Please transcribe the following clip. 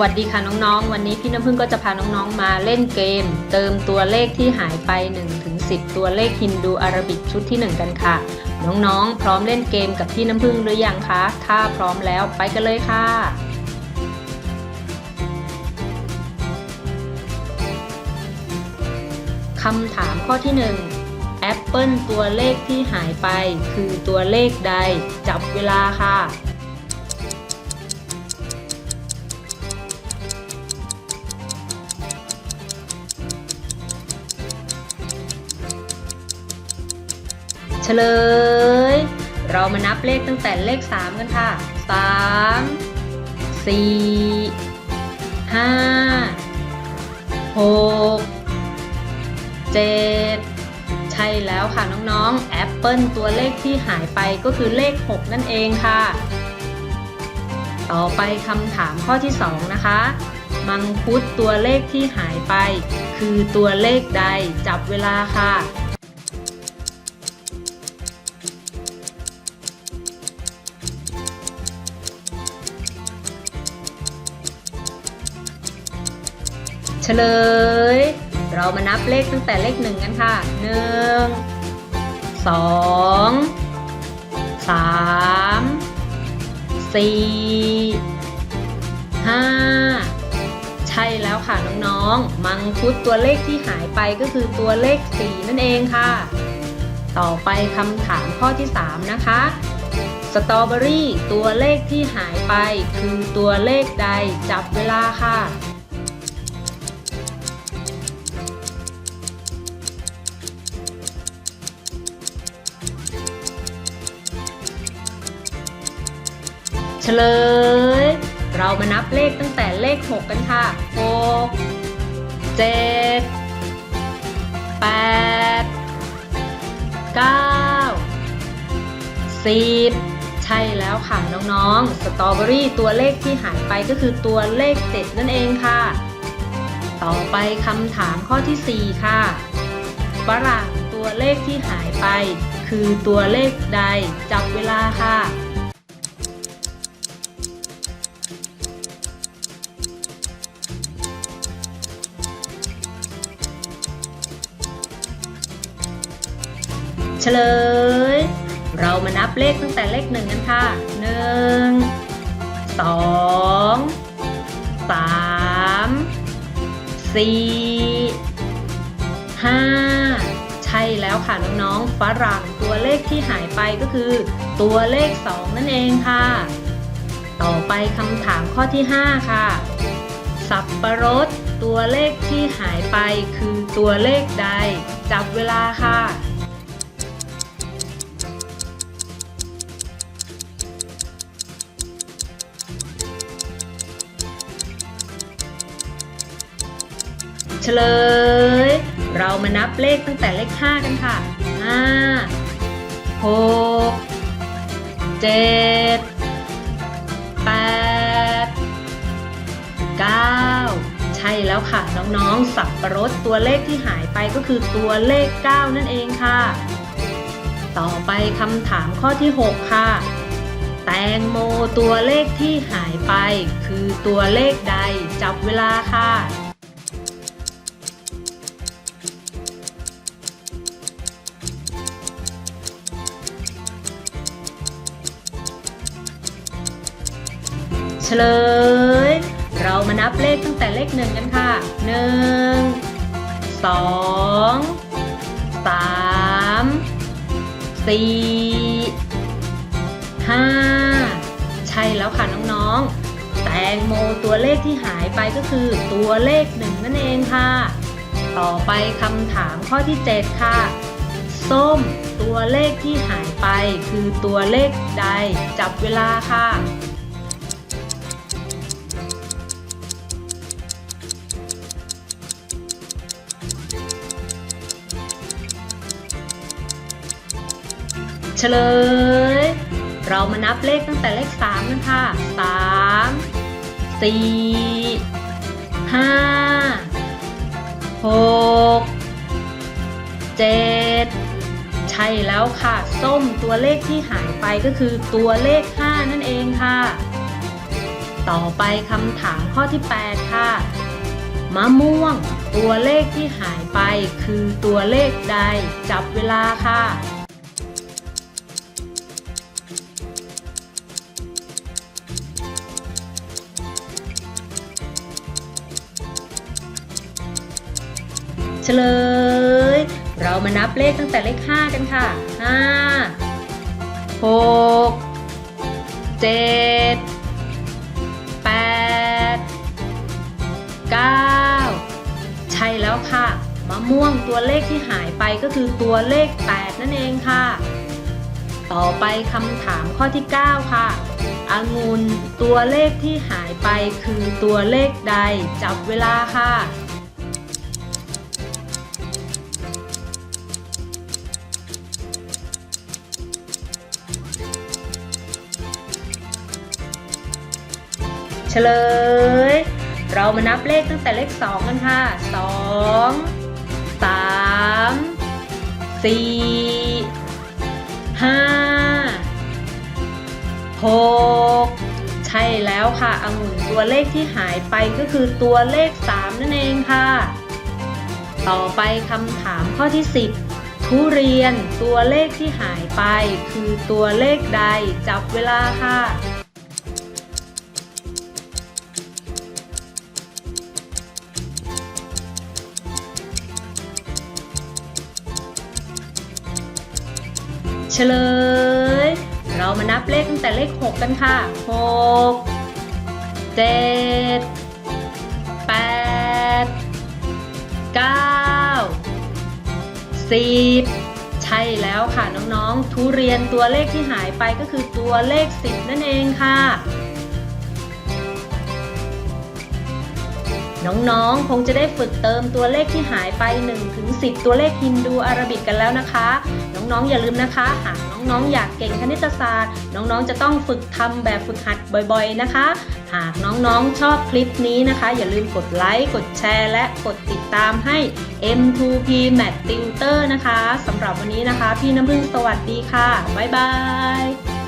วัสดีค่ะน้องๆ วันนี้พี่น้ำพึ่งก็จะพาน้องๆ มาเล่นเกม เติมตัวเลขที่หายไป1ถึง10 ตัวเลขฮินดูอารบิกชุดที่ 1 กันค่ะ น้องๆ พร้อมเล่นเกมกับพี่น้ำพึ่งหรือยังคะ ถ้าพร้อมแล้วไปกันเลยค่ะ คำถามข้อที่ 1 แอปเปิลตัวเลขที่หายไป คือตัวเลขใด จับเวลาค่ะ เฉลย เรามานับเลขตั้งแต่เลข 3 กันค่ะ 3 4 5 6 7ใช่แล้วค่ะน้องๆ แอปเปิลตัวเลขที่หายไปก็คือเลข 6 นั่นเองค่ะ ต่อไปคำถามข้อที่ 2 นะคะ มังคุดตัวเลขที่หายไป คือตัวเลขใดจับเวลาค่ะ เฉลย เรามานับเลขตั้งแต่เลขหนึ่งกันค่ะหนึ่งสองสามสี่ห้าใช่แล้วค่ะน้องๆ มังคุดตัวเลขที่หายไปก็คือตัวเลข 4 นั่นเองค่ะ ต่อไปคำถามข้อที่ 3 นะคะ สตรอเบอรี่ตัวเลขที่หายไปคือตัวเลขใดจับเวลาค่ะ เฉลย เรามานับเลขตั้งแต่เลข 6 กันค่ะ 6 7 8 9 10 ใช่แล้วค่ะน้องๆ สตรอเบอรี่ตัวเลขที่หายไปก็คือตัวเลข 7 นั่นเองค่ะ ต่อไปคำถามข้อที่ 4 ค่ะฝรั่งตัวเลขที่หายไป คือตัวเลขใดจับเวลาค่ะ ฉลย เรามานับเลขตั้งแต่เลขหนึ่งกันค่ะหนึ่งสองสามสี่ห้าใช่แล้วค่ะน้องๆฝรั่งตัวเลขที่หายไปก็คือ ตัวเลข 2 นั่นเองค่ะ ต่อไปคำถามข้อที่ 5 ค่ะ สับประรดตัวเลขที่หายไปคือตัวเลขใด จับเวลาค่ะ เฉลย เรามานับเลขตั้งแต่เลข 5 กันค่ะ 5 6 7 8 9ใช่แล้วค่ะ น้องๆ สับประรดตัวเลขที่หายไปก็คือตัวเลข 9 นั่นเองค่ะ ต่อไปคำถามข้อที่ 6 ค่ะ แตงโมตัวเลขที่หายไป คือตัวเลขใดจับเวลาค่ะ ลย เรามานับเลขตั้งแต่เลขหนึ่งกันค่ะหนึ่งสองสามสี่ห้าใช่แล้วค่ะน้องๆ แตงโมตัวเลขที่หายไปก็คือตัวเลขหนึ่งนั่นเองค่ะ ต่อไปคำถามข้อที่ 7 ค่ะ ส้มตัวเลขที่หายไปคือตัวเลขใดจับเวลาค่ะ ฉลย เรามานับเลขตั้งแต่เลข 3 กันค่ะ 3 4 5 6 7 ใช่แล้วค่ะ ส้มตัวเลขที่หายไปก็คือตัวเลข 5 นั่นเองค่ะ ต่อไปคำถามข้อที่ 8 ค่ะ มะม่วง ตัวเลขที่หายไปคือตัวเลขใดจับเวลาค่ะ เฉลย เรามานับเลขตั้งแต่เลข 5 กันค่ะ 5 6 7 8 9ใช่แล้วค่ะมะม่วงตัวเลขที่หายไปก็คือตัวเลข 8 นั่นเองค่ะ ต่อไปคำถามข้อที่ 9 ค่ะองุ่นตัวเลขที่หายไปคือตัวเลขใดจับเวลาค่ะ ฉลย เรามานับเลขตั้งแต่เลข 2 กันค่ะ 2 3 4 5 6 ใช่แล้วค่ะองุ่นตัวเลขที่หายไปก็คือตัวเลข 3 นั่นเองค่ะ ต่อไปคำถามข้อที่ 10ทุเรียนตัวเลขที่หายไปคือตัวเลขใดจับเวลาค่ะ เฉลย เรามานับเลขตั้งแต่เลข 6 กันค่ะ 6 7 8 9 10 ใช่แล้วค่ะน้องๆ ทุเรียนตัวเลขที่หายไปก็คือตัวเลข 10 นั่นเองค่ะน้องๆ คงจะได้ฝึกเติมตัวเลขที่หายไป1ถึง10 ตัวเลขฮินดูอาราบิกกันแล้วนะคะ น้องๆอย่าลืมนะคะ หากน้องๆอยากเก่งคณิตศาสตร์ น้องๆจะต้องฝึกทำแบบฝึกหัดบ่อยๆนะคะ หากน้องๆชอบคลิปนี้นะคะ อย่าลืมกดไลค์กดแชร์และกดติดตามให้ M2P Math Tutor นะคะสำหรับวันนี้นะคะ พี่น้ำพึ่งสวัสดีค่ะบ๊ายบาย